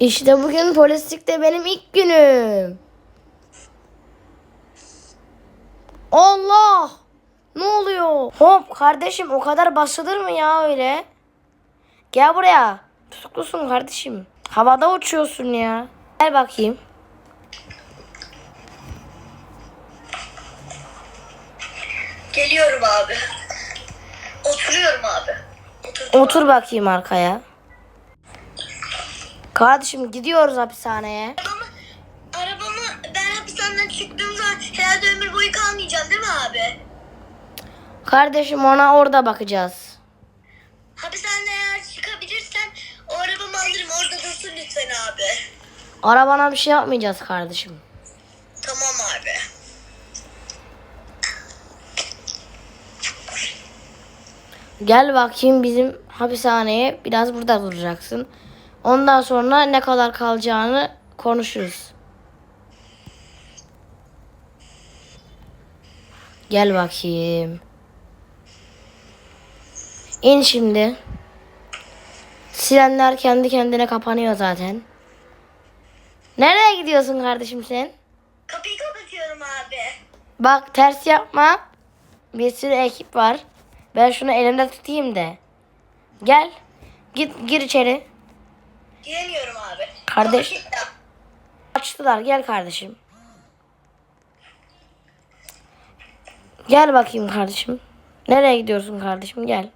İşte bugün polislikte benim ilk günüm. Allah! Ne oluyor? Hop kardeşim o kadar basılır mı ya öyle? Gel buraya. Tutuklusun kardeşim. Havada uçuyorsun ya. Gel bakayım. Geliyorum abi. Oturuyorum abi. Oturdum Otur bakayım arkaya. Kardeşim gidiyoruz hapishaneye. Arabamı, arabamı ben hapishaneden çıktığım zaman herhalde ömür boyu kalmayacağım değil mi abi? Kardeşim ona orada bakacağız. Hapishaneden eğer çıkabilirsem o arabamı alırım orada dursun lütfen abi. Arabana bir şey yapmayacağız kardeşim. Tamam abi. Gel bakayım bizim hapishaneye biraz burada duracaksın. Ondan sonra ne kadar kalacağını konuşuruz. Gel bakayım. İn şimdi. Sirenler kendi kendine kapanıyor zaten. Nereye gidiyorsun kardeşim sen? Kapıyı kapatıyorum abi. Bak ters yapma. Bir sürü ekip var. Ben şunu elimde tutayım da. Gel. Git gir içeri. Giremiyorum abi. Kardeş. Açtılar. Gel kardeşim. Gel bakayım kardeşim. Nereye gidiyorsun kardeşim? Gel.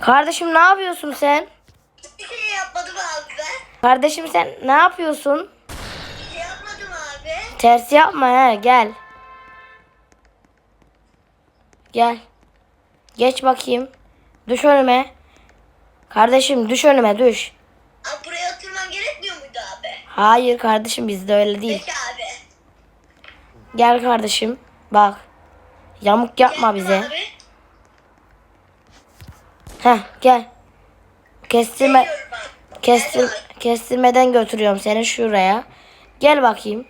Kardeşim ne yapıyorsun sen? Bir şey yapmadım abi ben. Kardeşim sen ne yapıyorsun? Bir şey yapmadım abi. Ters yapma he gel. Gel. Geç bakayım. Düş önüme. Kardeşim düş önüme düş. Abi buraya oturmam gerekmiyor muydu abi? Hayır kardeşim bizde öyle değil. Peki abi. Gel kardeşim. Bak. Yamuk yapma Geldim bize. Abi. Heh gel. Kestirme Geliyorum abi. kestir abi. kestirmeden götürüyorum seni şuraya. Gel bakayım.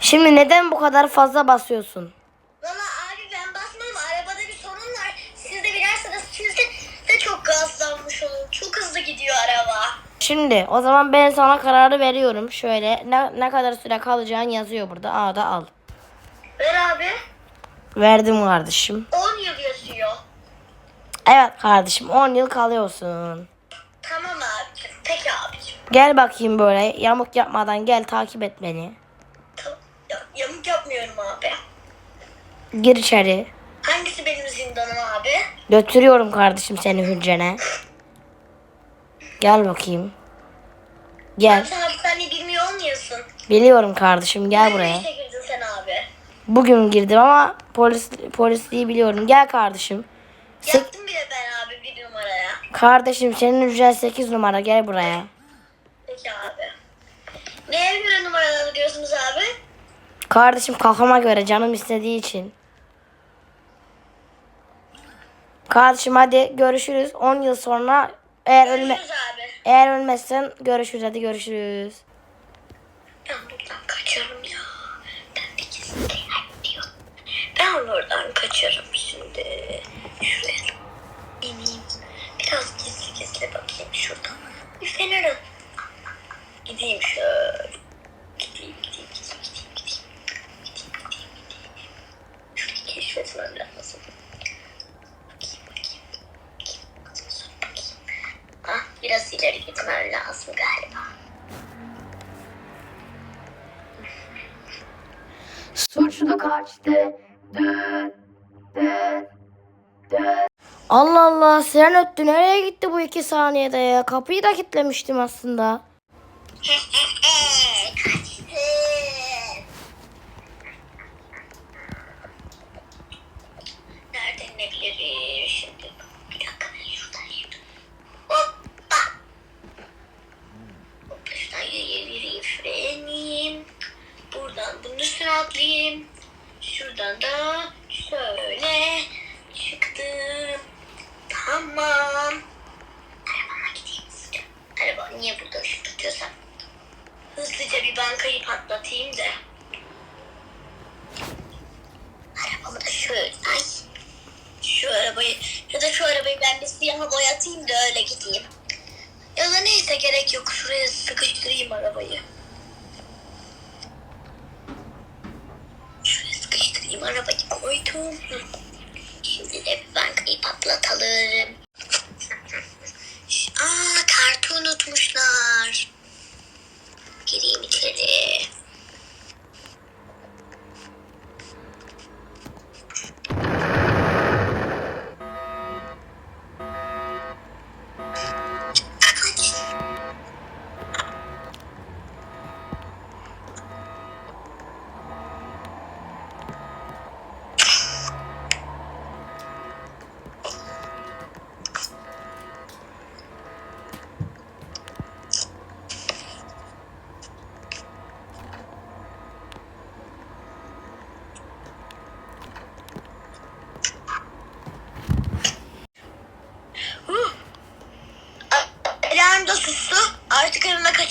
Şimdi neden bu kadar fazla basıyorsun? Şimdi o zaman ben sana kararı veriyorum. Şöyle ne, ne kadar süre kalacağın yazıyor burada. Aa da al. Ver abi. Verdim kardeşim. 10 yıl yazıyor. Evet kardeşim 10 yıl kalıyorsun. Tamam abicim. Peki abicim. Gel bakayım böyle yamuk yapmadan gel takip et beni. Tamam. Ya, yamuk yapmıyorum abi. Gir içeri. Hangisi benim zindanım abi? Götürüyorum kardeşim seni hücrene. Gel bakayım. Gel. Sen hapishaneye girmiyor olmuyorsun. Biliyorum kardeşim gel buraya. işe girdin sen abi? Bugün girdim ama polis polisliği biliyorum. Gel kardeşim. Sek- Yattım bile ben abi bir numaraya. kardeşim senin hücren 8 numara gel buraya. Peki abi. Neye göre numaraları diyorsunuz abi? Kardeşim kafama göre canım istediği için. Kardeşim hadi görüşürüz. 10 yıl sonra eğer ölme Görüşürüz abi. Eğer ölmezsen görüşürüz hadi görüşürüz. Ben buradan kaçarım ya. Ben bir kez diyor. Ben oradan kaçarım şimdi. Şuraya ineyim. Biraz gizli gizli bakayım şuradan. Bir fener al. Gideyim şöyle. Gideyim, gideyim, gideyim, gideyim. Gideyim, gideyim, gideyim. Şurayı keşfetmem lazım. Bakayım, bakayım. Bakayım, bakayım, bakayım. Ah, biraz ileri gitmem lazım galiba. Suçlu kaçtı. Dön. Dön. Dön. Allah Allah sen öttü. Nereye gitti bu iki saniyede ya? Kapıyı da kilitlemiştim aslında. Kaçtı. Nereden inebilirim şimdi? Bir dakika ben şuradayım. Hoppa. Hoppa şuradan yürüyeyim yürüyeyim şuraya ineyim. Buradan bunun üstüne atlayayım. Şuradan da şöyle çıktım. Tamam. Arabama gideyim hızlıca. Araba niye burada ışık tutuyorsam. Hızlıca bir bankayı patlatayım da. Arabamı da şöyle ay. Şu arabayı ya da şu arabayı ben bir siyaha boyatayım da öyle gideyim. Ya da neyse gerek yok. Şuraya sıkıştırayım arabayı. Sıkıştırayım arabayı koydum. Şimdi de bir bankayı patlatalım. Aa kartı unutmuşlar. Gireyim içeri.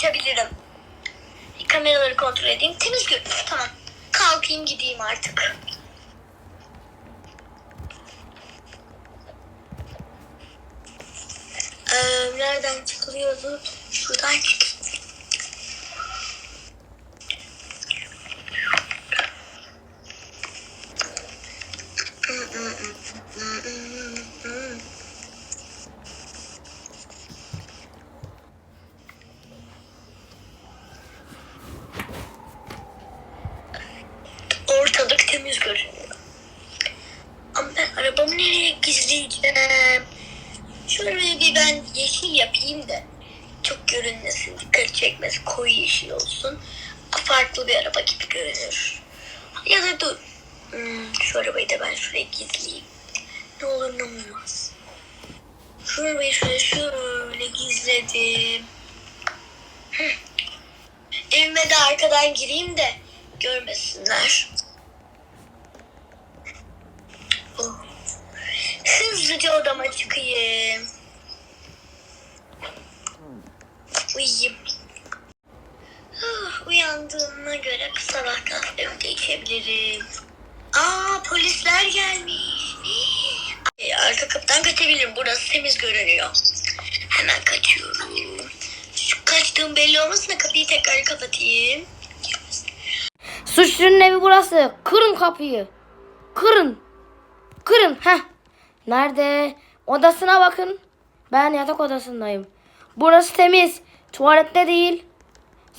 Kaçabilirim. Kameraları kontrol edeyim. Temiz görünüyor. Tamam. Kalkayım gideyim artık. Ee, nereden çıkılıyordu? Şuradan çık. Ortalık temiz görünüyor. Ama ben arabamı nereye gizleyeceğim? Şurayı bir ben yeşil yapayım da çok görünmesin, dikkat çekmesin, yeşil olsun. Farklı bir araba gibi görünür. Ya da dur, hmm, şu arabayı da ben şuraya gizleyeyim. Ne olur ne olmaz. Şu arabayı şöyle şöyle gizledim. Evime de arkadan gireyim de görmesinler. Oh. Hızlıca odama çıkayım. Uyuyayım. Uyandığıma göre sabah kahvemi de içebilirim. Aa polisler gelmiş. Ee, Arka kapıdan kaçabilirim. Burası temiz görünüyor. Hemen kaçıyorum. Şu kaçtığım belli olmasın da kapıyı tekrar kapatayım. Suçlunun evi burası. Kırın kapıyı. Kırın. Kırın. Heh. Nerede? Odasına bakın. Ben yatak odasındayım. Burası temiz. Tuvalette değil.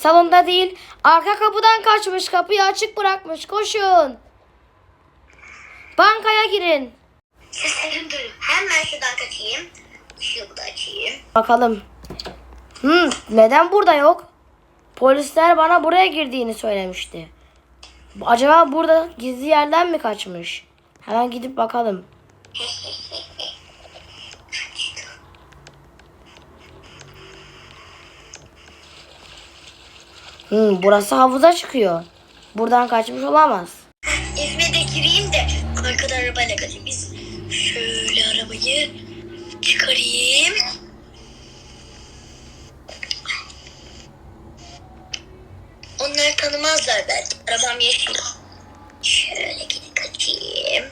Salonda değil. Arka kapıdan kaçmış. Kapıyı açık bırakmış. Koşun. Bankaya girin. Seslerim duyun. Hemen şuradan kaçayım. Işığı da açayım. Bakalım. Hmm, neden burada yok? Polisler bana buraya girdiğini söylemişti. Acaba burada gizli yerden mi kaçmış? Hemen gidip bakalım. Hmm, burası havuza çıkıyor. Buradan kaçmış olamaz. Evime de gireyim de arkada arabayla kaçayım. Biz şöyle arabayı çıkarayım. Onlar tanımazlar belki. Arabam yeşil. Şöyle gidip kaçayım.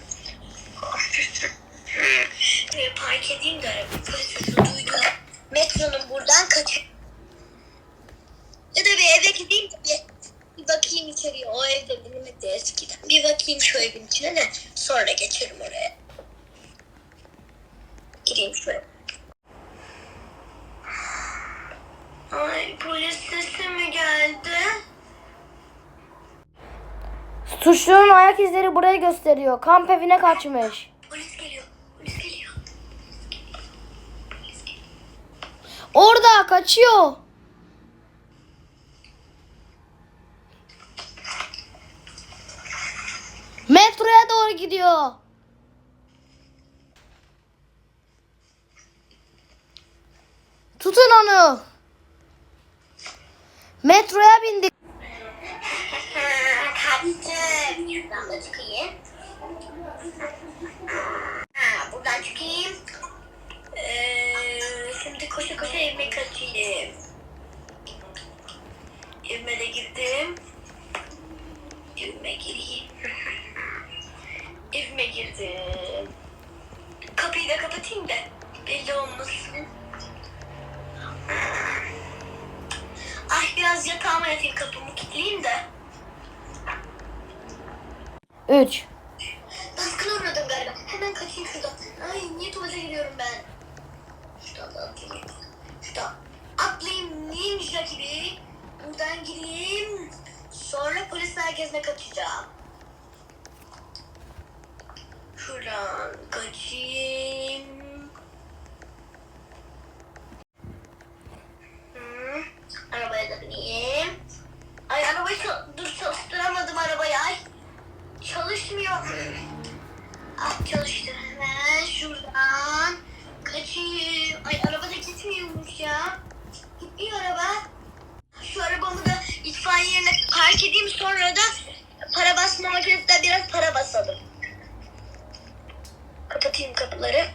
Park edeyim de arabayı. Metronun buradan kaçayım. Bir eve gideyim de bir, bir bakayım içeriye. O evde benim evde eskiden. Bir bakayım şu evin içine de sonra geçerim oraya. Gireyim şuraya. Ay polis sesi mi geldi? Suçlunun ayak izleri buraya gösteriyor. Kamp evine kaçmış. Polis geliyor. Polis geliyor. Polis geliyor. Orada kaçıyor. Metroya doğru gidiyor. Tutun onu. Metroya bindik. Şuradan da çıkayım. Ha, buradan çıkayım. Şimdi koşa koşa evime kaçayım. Evime de girdim. Evime gireyim. Evime girdim. kapıyı da kapatayım da belli olmasın. Ay biraz yatağıma yatayım kapımı kilitleyeyim de. 3 Baskına uğradım galiba. Hemen kaçayım şuradan. Ay niye tuvalete gidiyorum ben? Şuradan da atlayayım. Şuradan atlayayım ninja gibi. Buradan gireyim. Sonra polis merkezine kaçacağım. Şuradan kaçayım. Hı, arabaya da bineyim. Ay arabayı dur çalıştıramadım arabayı ay. Çalışmıyor. Ah çalıştı. Şuradan kaçayım. Ay araba gitmiyormuş ya. Gitmiyor araba. Şu arabamı da itfaiye yerine park edeyim sonra da para basma makinesinde biraz para basalım. Kapatayım kapıları.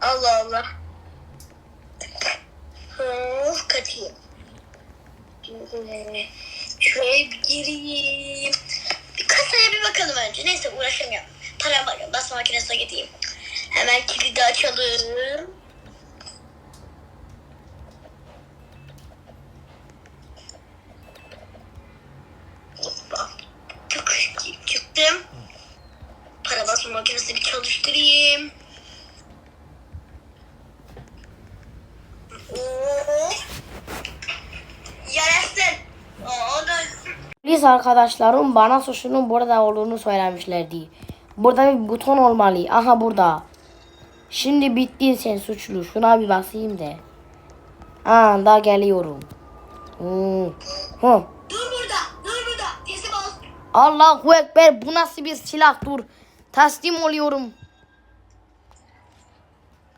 Allah Allah. Of kaçayım. Şimdi Şuraya bir gireyim. Bir kasaya bir bakalım önce. Neyse uğraşamıyorum. Para var. Basma makinesine gideyim. Hemen kilidi açalım. Çıktım. Para basma makinesini bir çalıştırayım. Oo. Yarasın. O da Polis arkadaşlarım bana suçunun burada olduğunu söylemişlerdi. Burada bir buton olmalı. Aha burada. Şimdi bittin sen suçlu. Şuna bir basayım de. Aa da geliyorum. Hmm. Hı. Dur burada, dur burada. Teslim ol. Allahu Ekber bu nasıl bir silah dur. Teslim oluyorum.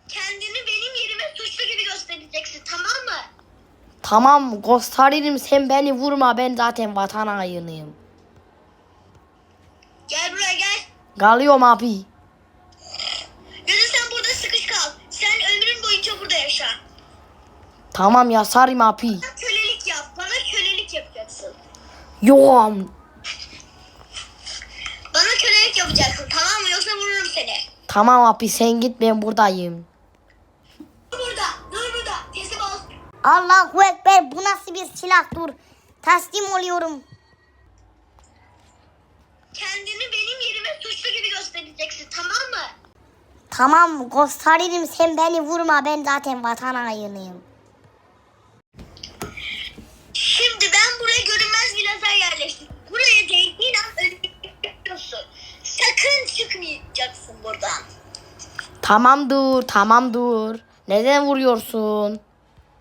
Kendini benim yerime suçlu gibi göstereceksin, tamam mı? Tamam gösteririm sen beni vurma ben zaten vatan hainiyim. Gel buraya gel. Galıyorum abi. Da sen burada sıkış kal. Sen ömrün boyunca burada yaşa. Tamam ya sarım abi. Bana kölelik yap. Bana kölelik yapacaksın. Yoğum. Bana kölelik yapacaksın, tamam mı? Yoksa vururum seni. Tamam abi sen git ben buradayım. Dur burada, dur burada. Teslim ol. Allahu Ekber bu nasıl bir silah dur. Teslim oluyorum. Kendini benim yerime suçlu gibi göstereceksin, tamam mı? Tamam gösteririm sen beni vurma ben zaten vatan hainiyim. Şimdi ben buraya görünmez bir lazer yerleştirdim. Buraya değdiğin an ölüyorsun. Sakın çıkmayacaksın buradan. Tamam dur tamam dur. Neden vuruyorsun?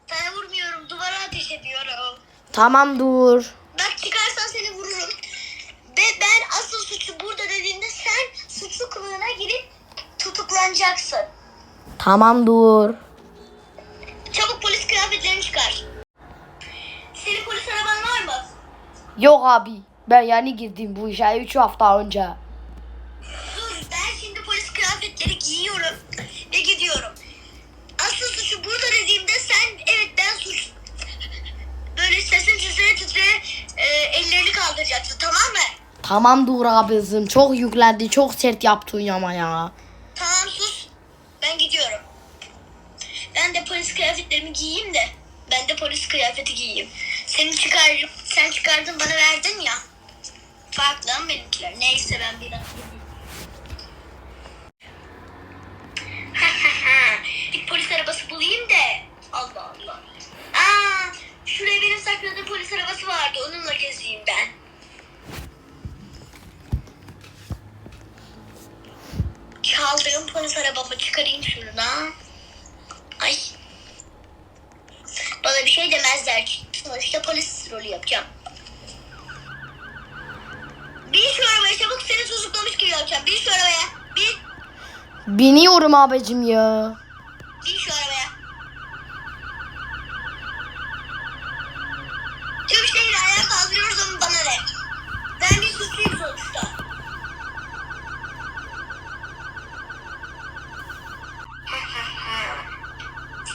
Sana vurmuyorum, duvara ateş ediyorum. Tamam dur. Bak çıkarsan seni vururum. Ve ben asıl suçu burada dediğinde sen suçlu kılığına girip tutuklanacaksın. Tamam dur. Çabuk polis kıyafetlerini çıkar. Senin polis araban var mı? Yok abi. Ben yeni girdim bu işe 3 hafta önce. Dur ben şimdi polis kıyafetleri giyiyorum ve gidiyorum. Asıl suçu burada dediğimde sen evet ben suç böyle sesin titreye titreye e, ellerini kaldıracaksın tamam mı? Tamam dur abicim çok yüklendi çok sert yaptın ama ya. Tamam sus. Ben gidiyorum. Ben de polis kıyafetlerimi giyeyim de. Ben de polis kıyafeti giyeyim. Seni çıkar, sen çıkardın bana verdin ya. Farklı ama benimkiler. Neyse ben biraz Bir polis arabası bulayım da. Allah Allah. Aa, şuraya benim sakladığım polis arabası vardı. Onunla gezeyim ben. Çaldığım polis arabamı çıkarayım şuradan. Ay. Bana bir şey demezler. Sonuçta polis rolü yapacağım. Bin şu arabaya çabuk seni tutuklamış gibi yapacağım. Bin şu arabaya. Bin. Biniyorum abicim ya. Bin şu arabaya. Tüm şehri ayağa kaldırıyoruz ama bana ne? Ben bir suçluyum sonuçta.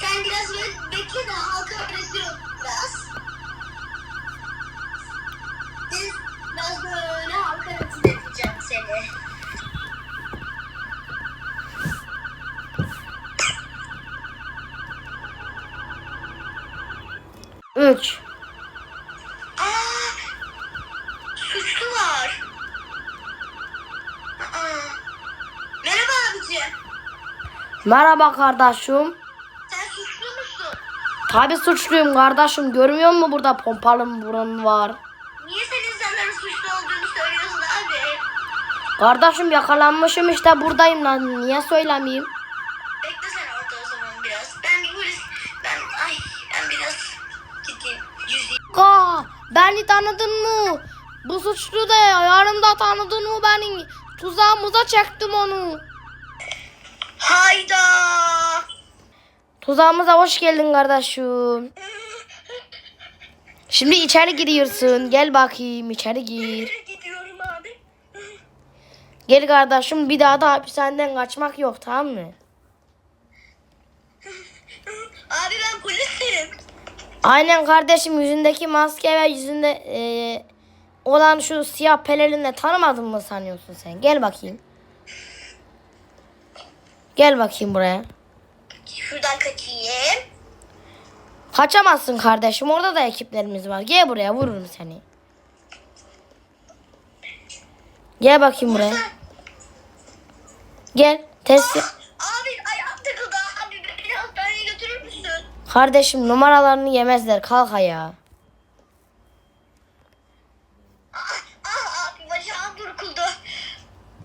Sen biraz böyle bekle de halka rezil ol biraz. Biz biraz böyle halka rezil edeceğim seni. 3. Aa, suçlu var. Aa, merhaba abici. Merhaba kardeşim. Sen suçlu musun? Tabi suçluyum kardeşim. Görmüyor musun burada pompalı burun var. Niye sen insanların suçlu olduğunu söylüyorsun abi? Kardeşim yakalanmışım işte buradayım lan. Niye söylemeyeyim? Bekle sen orada o zaman biraz. Ben bir polis... Ben... Ay ben biraz gideyim. Yüzeyim. Ka, beni tanıdın mı? Bu suçlu da yanımda tanıdın mı beni? Tuzağımıza çektim onu. Hayda. Tuzağımıza hoş geldin kardeşim. Şimdi içeri giriyorsun. Gel bakayım içeri gir. Gidiyorum abi. Gel kardeşim bir daha da hapishaneden kaçmak yok tamam mı? Abi ben polisim. Aynen kardeşim yüzündeki maske ve yüzünde eee, olan şu siyah pelerinle tanımadın mı sanıyorsun sen? Gel bakayım. Gel bakayım buraya. Şuradan kaçayım. Kaçamazsın kardeşim. Orada da ekiplerimiz var. Gel buraya vururum seni. Gel bakayım buraya. Gel. Test ayağım takıldı. Abi beni hastaneye götürür müsün? Kardeşim numaralarını yemezler. Kalk ayağa. Ah, ah abi bacağım burkuldu.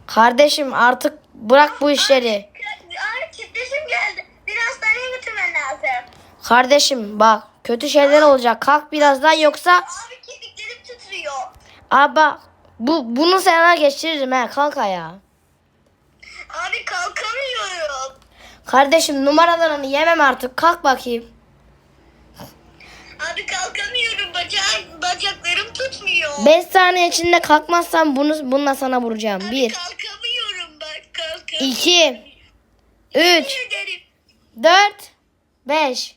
Kardeşim artık bırak bu işleri. Abi titreşim geldi. Bir hastaneye götürmen lazım. Kardeşim bak kötü şeyler olacak. Kalk birazdan yoksa Abi kemiklerim titriyor. Aa bak bu bunu sana geçiririm he. Kalk ayağa. Abi kalkamıyorum. Kardeşim numaralarını yemem artık. Kalk bakayım. Abi Bacağım, bacaklarım tutmuyor. 5 saniye içinde kalkmazsan bunu bununla sana vuracağım. Abi 1 kalkamıyorum bak kalkamıyorum. 2 3 ederim. 4 5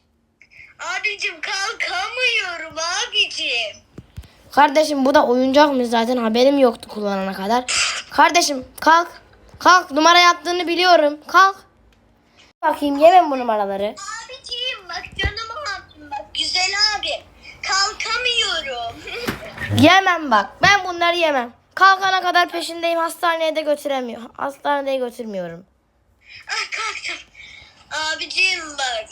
Abicim kalkamıyorum abicim. Kardeşim bu da oyuncakmış zaten haberim yoktu kullanana kadar. Kardeşim kalk. Kalk numara yaptığını biliyorum. Kalk. Bakayım yemem bu numaraları. Abicim bak canım abim bak güzel abi. Kalkamıyorum. Yemem bak. Ben bunları yemem. Kalkana kadar peşindeyim. Hastaneye de götüremiyor. Hastaneye götürmüyorum. ah kalktım. Abicim bak.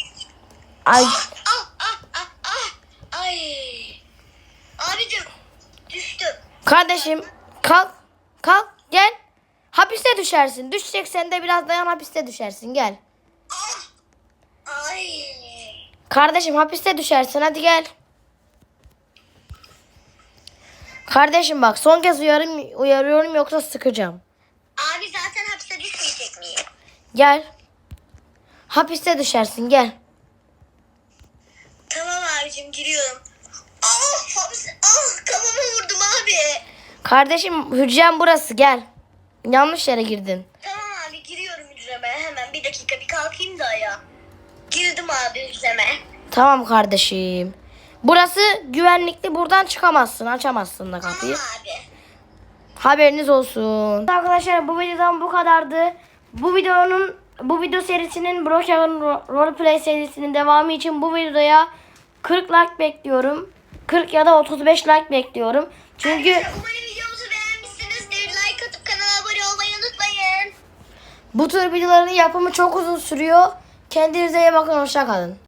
Ay Ah ah ah ah. Ay. Abicim düştüm. kardeşim kalk. Kalk gel. Hapiste düşersin. Düşeceksen de biraz dayan hapiste düşersin. Gel. Ah. Ay. Kardeşim hapiste düşersin. Hadi gel. Kardeşim bak son kez uyarım, uyarıyorum yoksa sıkacağım. Abi zaten hapse düşmeyecek miyim? Gel. Hapiste düşersin gel. Tamam abicim giriyorum. Ah hapse. Ah kafama vurdum abi. Kardeşim hücrem burası gel. Yanlış yere girdin. Tamam abi giriyorum hücreme. Hemen bir dakika bir kalkayım da ya. Girdim abi hücreme. Tamam kardeşim. Burası güvenlikli buradan çıkamazsın açamazsın da kapıyı. Tamam abi. Haberiniz olsun. Arkadaşlar bu videodan bu kadardı. Bu videonun bu video serisinin Brokehaven Roleplay serisinin devamı için bu videoya 40 like bekliyorum. 40 ya da 35 like bekliyorum. Çünkü Arkadaşlar, Umarım videomuzu beğenmişsinizdir. Like atıp kanala abone olmayı unutmayın. bu tür videoların yapımı çok uzun sürüyor. Kendinize iyi bakın hoşça kalın.